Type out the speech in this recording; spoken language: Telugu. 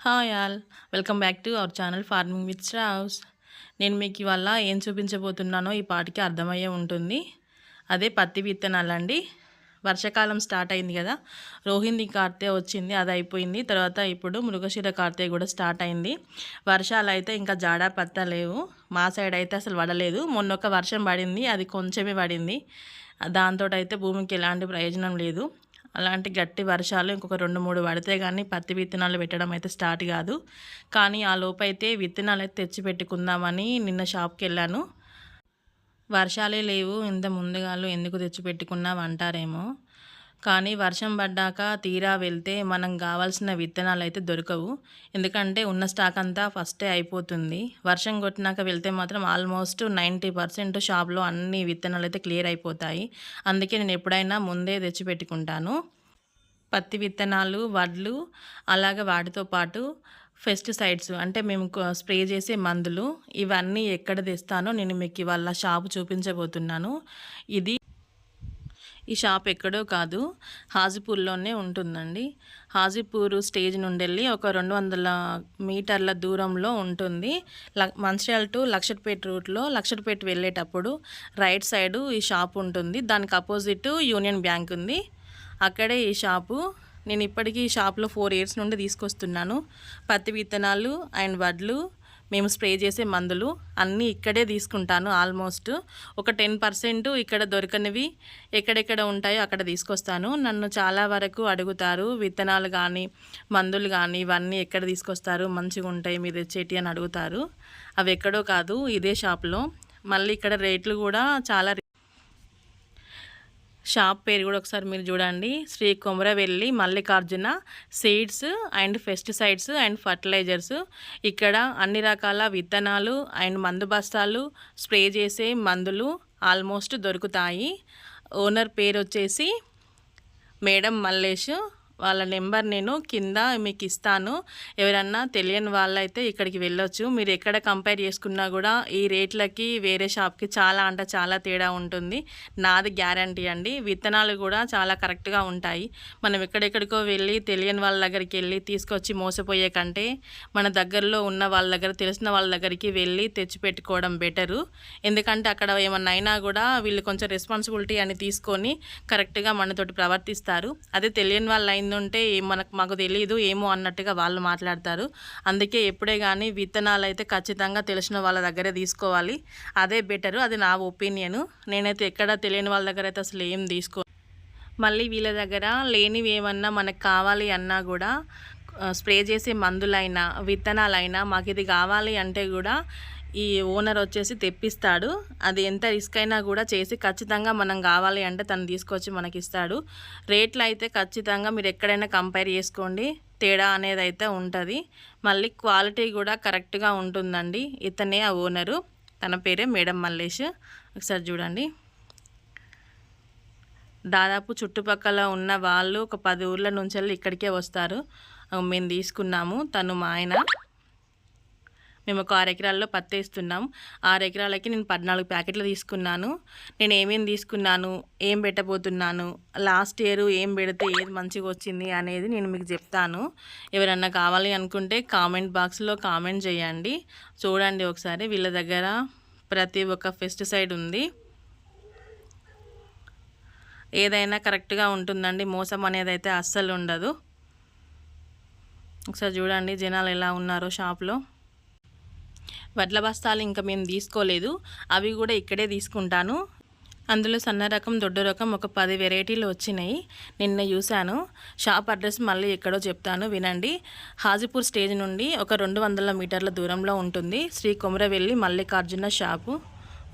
Hi all welcome back to our channel farming with straws నేను మీకు ఇవాళ ఏం చూపించబోతున్నానో ఈ పాటికి అర్థమయ్యే ఉంటుంది. అదే పత్తి విత్తనాలండి. వర్షాకాలం స్టార్ట్ అయింది కదా రోహిణి కార్తె వచ్చింది అది అయిపోయింది. తర్వాత ఇప్పుడు మృగశిర కార్తె కూడా స్టార్ట్ అయింది. వర్షాలు అయితే ఇంకా జాడా పత్త లేవు. మా సైడ్ అయితే అసలు పడలేదు. మొన్న ఒక వర్షం పడింది అది కొంచెమే పడింది. దాంతో అయితే భూమికి ఎలాంటి ప్రయోజనం లేదు. అలాంటి గట్టి వర్షాలు ఇంకొక రెండు మూడు పడితే కానీ పత్తి విత్తనాలు పెట్టడం అయితే స్టార్ట్ కాదు. కానీ ఆ లోపైతే విత్తనాలు అయితే తెచ్చి పెట్టుకుందామని నిన్న షాప్కి వెళ్ళాను. వర్షాలే లేవు ఇంత ముందుగాలు ఎందుకు తెచ్చిపెట్టుకున్నావు అంటారేమో. కానీ వర్షం పడ్డాక తీరా వెళ్తే మనం కావాల్సిన విత్తనాలు అయితే దొరకవు. ఎందుకంటే ఉన్న స్టాక్ అంతా ఫస్టే అయిపోతుంది. వర్షం కొట్టినాక వెళ్తే మాత్రం ఆల్మోస్ట్ నైంటీ పర్సెంట్ షాప్లో అన్ని విత్తనాలు అయితే క్లియర్ అయిపోతాయి. అందుకే నేను ఎప్పుడైనా ముందే తెచ్చిపెట్టుకుంటాను. పత్తి విత్తనాలు వడ్లు అలాగే వాటితో పాటు పెస్టిసైడ్స్ అంటే మేము స్ప్రే చేసే మందులు ఇవన్నీ ఎక్కడ తెస్తానో నేను మీకు ఇవాళ షాపు చూపించబోతున్నాను. ఇది ఈ షాప్ ఎక్కడో కాదు హాజీపూర్లోనే ఉంటుందండి. హాజీపూర్ స్టేజ్ నుండి వెళ్ళి ఒక రెండు వందల మీటర్ల దూరంలో ఉంటుంది. మంచిర్యాల టు లక్షట్పేట రూట్లో లక్షట్పేట వెళ్ళేటప్పుడు రైట్ సైడు ఈ షాప్ ఉంటుంది. దానికి అపోజిట్ యూనియన్ బ్యాంక్ ఉంది. అక్కడే ఈ షాపు నేను ఇప్పటికీ ఈ షాప్లో ఫోర్ ఇయర్స్ నుండి తీసుకొస్తున్నాను. పత్తి విత్తనాలు అండ్ వడ్లు మేము స్ప్రే చేసే మందులు అన్నీ ఇక్కడే తీసుకుంటాను ఆల్మోస్ట్. ఒక టెన్ పర్సెంట్ ఇక్కడ దొరకనివి ఎక్కడెక్కడ ఉంటాయో అక్కడ తీసుకొస్తాను. నన్ను చాలా వరకు అడుగుతారు విత్తనాలు కానీ మందులు కానీ ఇవన్నీ ఎక్కడ తీసుకొస్తారు మంచిగా ఉంటాయి మీరు తెచ్చేటి అని అడుగుతారు. అవి ఎక్కడో కాదు ఇదే షాప్లో. మళ్ళీ ఇక్కడ రేట్లు కూడా చాలా షాప్ పేరు కూడా ఒకసారి మీరు చూడండి. Shri Komaravelli Mallikarjuna seeds and pesticides and fertilisers. ఇక్కడ అన్ని రకాల విత్తనాలు అండ్ మందు బస్తాలు స్ప్రే చేసే మందులు ఆల్మోస్ట్ దొరుకుతాయి. ఓనర్ పేరు వచ్చేసి మేడం మల్లేష్. వాళ్ళ నెంబర్ నేను కింద మీకు ఇస్తాను ఎవరన్నా తెలియని వాళ్ళైతే ఇక్కడికి వెళ్ళొచ్చు. మీరు ఎక్కడ కంపేర్ చేసుకున్నా కూడా ఈ రేట్లకి వేరే షాప్కి చాలా అంటే చాలా తేడా ఉంటుంది. నాది గ్యారంటీ అండి. విత్తనాలు కూడా చాలా కరెక్ట్గా ఉంటాయి. మనం ఎక్కడెక్కడికో వెళ్ళి తెలియని వాళ్ళ దగ్గరికి వెళ్ళి తీసుకొచ్చి మోసపోయే కంటే మన దగ్గరలో ఉన్న వాళ్ళ దగ్గర తెలిసిన వాళ్ళ దగ్గరికి వెళ్ళి తెచ్చిపెట్టుకోవడం బెటరు. ఎందుకంటే అక్కడ ఏమన్నా అయినా కూడా వీళ్ళు కొంచెం రెస్పాన్సిబిలిటీ అని తీసుకొని కరెక్ట్గా మనతోటి ప్రవర్తిస్తారు. అదే తెలియని వాళ్ళు ఉంటే మనకు మాకు తెలియదు ఏమో అన్నట్టుగా వాళ్ళు మాట్లాడతారు. అందుకే ఎప్పుడే కానీ విత్తనాలు అయితే ఖచ్చితంగా తెలిసిన వాళ్ళ దగ్గరే తీసుకోవాలి. అదే బెటరు అది నా ఒపీనియన్ నేనైతే ఎక్కడ తెలియని వాళ్ళ దగ్గర అయితే అసలు ఏం తీసుకో మళ్ళీ వీళ్ళ దగ్గర లేనివి ఏమన్నా మనకు కావాలి అన్నా కూడా స్ప్రే చేసే మందులైనా విత్తనాలైనా మాకు ఇది కావాలి అంటే కూడా ఈ ఓనర్ వచ్చేసి తెప్పిస్తాడు. అది ఎంత రిస్క్ అయినా కూడా చేసి ఖచ్చితంగా మనం కావాలి అంటే తను తీసుకొచ్చి మనకి ఇస్తాడు రేట్లు అయితే ఖచ్చితంగా మీరు ఎక్కడైనా కంపేర్ చేసుకోండి. తేడా అనేది అయితే ఉంటుంది. మళ్ళీ క్వాలిటీ కూడా కరెక్ట్గా ఉంటుందండి. ఇతనే ఆ ఓనరు. తన పేరే మేడం మల్లేష్. ఒకసారి చూడండి. దాదాపు చుట్టుపక్కల ఉన్న వాళ్ళు ఒక పది ఊర్ల నుంచి ఇక్కడికే వస్తారు. మేము తీసుకున్నాము. తను మా ఆయన. మేము ఒక ఆరు ఎకరాల్లో పత్తి వేస్తున్నాం ఆరు ఎకరాలకి నేను పద్నాలుగు ప్యాకెట్లు తీసుకున్నాను. నేను ఏమేమి తీసుకున్నాను ఏం పెట్టబోతున్నాను లాస్ట్ ఇయర్ ఏం పెడితే ఏది మంచిగా వచ్చింది అనేది నేను మీకు చెప్తాను. ఎవరన్నా కావాలి అనుకుంటే కామెంట్ బాక్స్లో కామెంట్ చేయండి. చూడండి ఒకసారి వీళ్ళ దగ్గర ప్రతి ఒక్క పెస్టిసైడ్ ఉంది. ఏదైనా కరెక్ట్గా ఉంటుందండి మోసం అనేది అయితే అస్సలు ఉండదు. ఒకసారి చూడండి జనాలు ఎలా ఉన్నారో షాప్లో. వడ్ల బస్తాలు ఇంకా మేము తీసుకోలేదు. అవి కూడా ఇక్కడే తీసుకుంటాను. అందులో సన్న రకం దొడ్డు రకం ఒక పది వెరైటీలు వచ్చినాయి. నిన్న చూశాను. షాప్ అడ్రస్ మళ్ళీ ఎక్కడో చెప్తాను. వినండి. హాజీపూర్ స్టేజ్ నుండి ఒక రెండు వందల మీటర్ల దూరంలో ఉంటుంది. శ్రీ కొమరవెల్లి మల్లికార్జున షాపు.